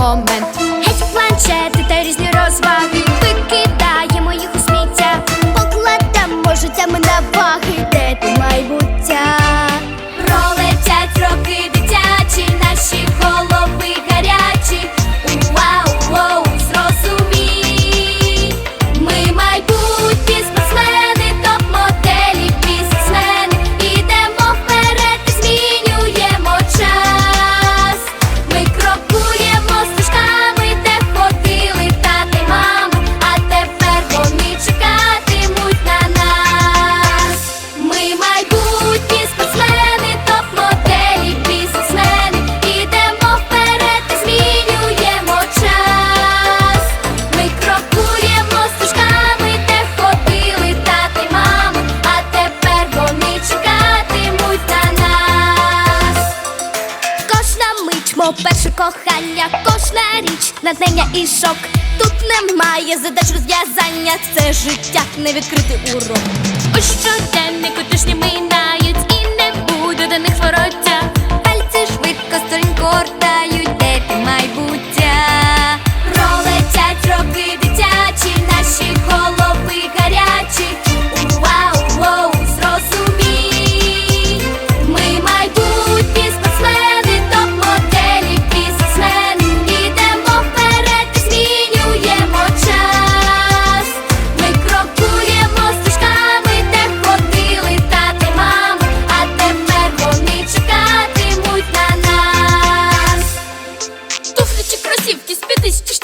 moment. Перше кохання, кожна річ, натхнення і шок. Тут немає задач розв'язання, це життя не відкритий урок. Ось щоденнику тижні минають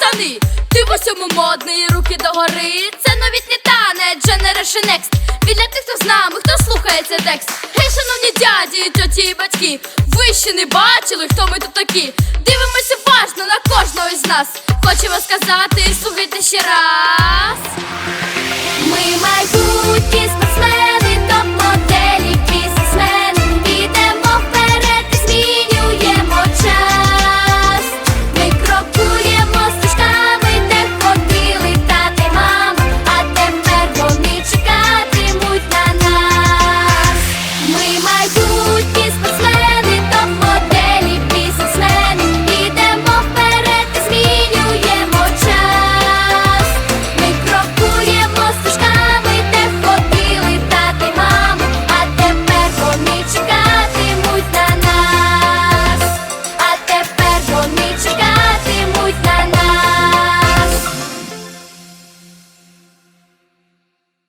штани. Ти в усьому модний, руки догори. Це новітній танець, Generation Next. Він для тих, хто з нами, хто слухає цей текст. Гей, шановні дяді, тьоті і батьки. Ви ще не бачили, хто ми тут такі. Дивимося уважно на кожного із нас. Хочемо сказати, слухайте ще раз.